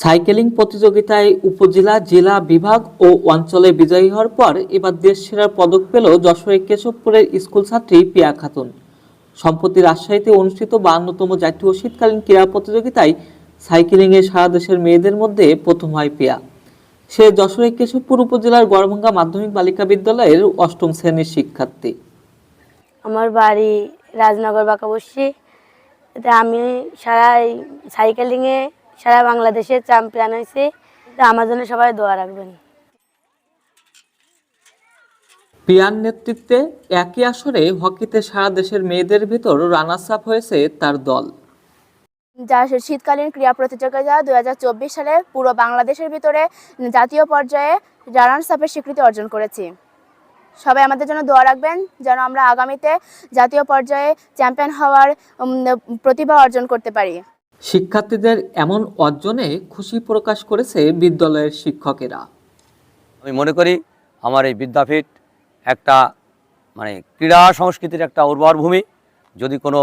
Cycling প্রতিযোগিতায় উপজেলা, জেলা বিভাগ ও অঞ্চলে বিজয়ী হওয়ার পর এবার দেশ সেরার পদক পেল যশোরের কেশবপুরের স্কুল ছাত্রী পিয়া খাতুন। সম্প্রতি রাজশাহীতে অনুষ্ঠিত বান্নতম জাতীয় শীতকালীন ক্রীড়া প্রতিযোগিতায় সাইকেলিংয়ে সারা দেশের মেয়েদের মধ্যে প্রথম হয় পিয়া। সে যশোরের কেশবপুর উপজেলার গড়ভাঙ্গা মাধ্যমিক বালিকা বিদ্যালয়ের অষ্টম শ্রেণির শিক্ষার্থী। আমার বাড়ি রাজনগর বাঁকাবস্যি এতে আমি সারা সাইকেলিংয়ে সারা বাংলাদেশের চ্যাম্পিয়ন হয়েছি। তা আমার জন্য সবাই দোয়া রাখবেন। পিয়ার নেতৃত্বে একই আসরে হকিতে সারা দেশের মেয়েদের ভিতর রানার্স আপ হয়েছে তার দল। যা শীতকালীন ক্রীড়া প্রতিযোগিতা দুই হাজার চব্বিশ সালে পুরো বাংলাদেশের ভিতরে জাতীয় পর্যায়ে রানার্স আপের স্বীকৃতি অর্জন করেছি। সবাই আমাদের জন্য দোয়া রাখবেন যেন আমরা আগামীতে জাতীয় পর্যায়ে চ্যাম্পিয়ন হওয়ার প্রতিভা অর্জন করতে পারি। শিক্ষার্থীদের এমন অর্জনে খুশি প্রকাশ করেছে বিদ্যালয়ের শিক্ষকেরা। আমি মনে করি আমার এই বিদ্যাপীঠ একটা মানে ক্রীড়া সংস্কৃতির একটা উর্বর ভূমি। যদি কোনো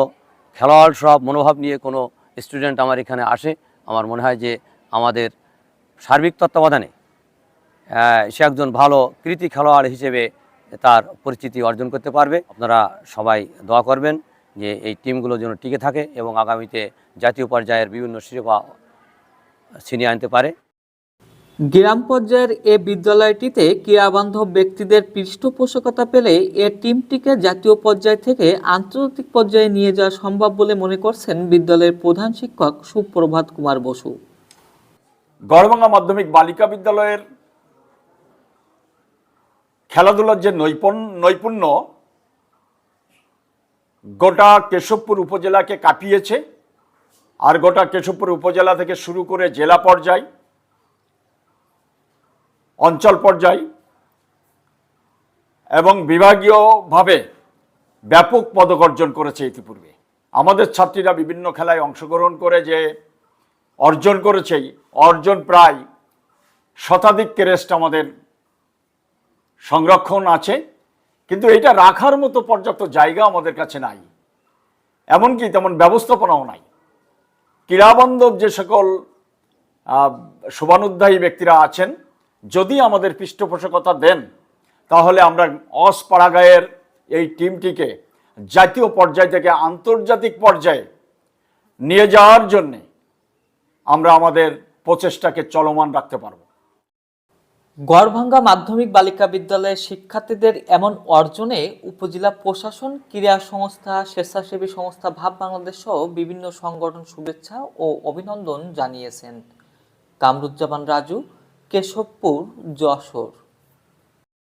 খেলোয়াড় সব মনোভাব নিয়ে কোনো স্টুডেন্ট আমার এখানে আসে, আমার মনে হয় যে আমাদের সার্বিক তত্ত্বাবধানে সে একজন ভালো কৃতি খেলোয়াড় হিসেবে তার পরিচিতি অর্জন করতে পারবে। আপনারা সবাই দোয়া করবেন। যে এই টিমগুলো যেন টিকে থাকে এবং আগামীতে জাতীয় পর্যায়ের বিভিন্ন শিরোপা ছিনিয়ে আনতে পারে। গ্রাম পর্যায়ের এ বিদ্যালয়টিতে ক্রীড়াবান্ধব ব্যক্তিদের পৃষ্ঠপোষকতা পেলে এ টিমটিকে জাতীয় পর্যায় থেকে আন্তর্জাতিক পর্যায়ে নিয়ে যাওয়া সম্ভব বলে মনে করছেন বিদ্যালয়ের প্রধান শিক্ষক সুপ্রভাত কুমার বসু। গড়ভাঙ্গা মাধ্যমিক বালিকা বিদ্যালয়ের খেলাধুলার যে নৈপুণ্য নৈপুণ্য গোটা কেশবপুর উপজেলাকে কাঁপিয়েছে, আর গোটা কেশবপুর উপজেলা থেকে শুরু করে জেলা পর্যায়, অঞ্চল পর্যায়, এবং বিভাগীয়ভাবে ব্যাপক পদক অর্জন করেছে ইতিপূর্বে। আমাদের ছাত্রীরা বিভিন্ন খেলায় অংশগ্রহণ করে যে অর্জন করেছে অর্জন প্রায় শতাধিক ক্রেস্ট আমাদের সংরক্ষণ আছে। কিন্তু এটা রাখার মতো পর্যাপ্ত জায়গা আমাদের কাছে নাই। এমনকি তেমন ব্যবস্থাপনাও নাই। ক্রীড়াবান্ধব যে সকল শোভানুধ্যায়ী ব্যক্তিরা আছেন, যদি আমাদের পৃষ্ঠপোষকতা দেন, তাহলে আমরা অসপাড়াগায়ের এই টিমটিকে জাতীয় পর্যায় থেকে আন্তর্জাতিক পর্যায়ে নিয়ে যাওয়ার জন্যে আমরা আমাদের প্রচেষ্টাকে চলমান রাখতে পারব। গড়ভাঙ্গা মাধ্যমিক বালিকা বিদ্যালয়ের শিক্ষার্থীদের এমন অর্জনে উপজেলা প্রশাসন, ক্রীড়া সংস্থা, স্বেচ্ছাসেবী সংস্থা, ভাব বাংলাদেশ সহ বিভিন্ন সংগঠন শুভেচ্ছা ও অভিনন্দন জানিয়েছেন। কামরুজ্জামান রাজু, কেশবপুর, যশোর।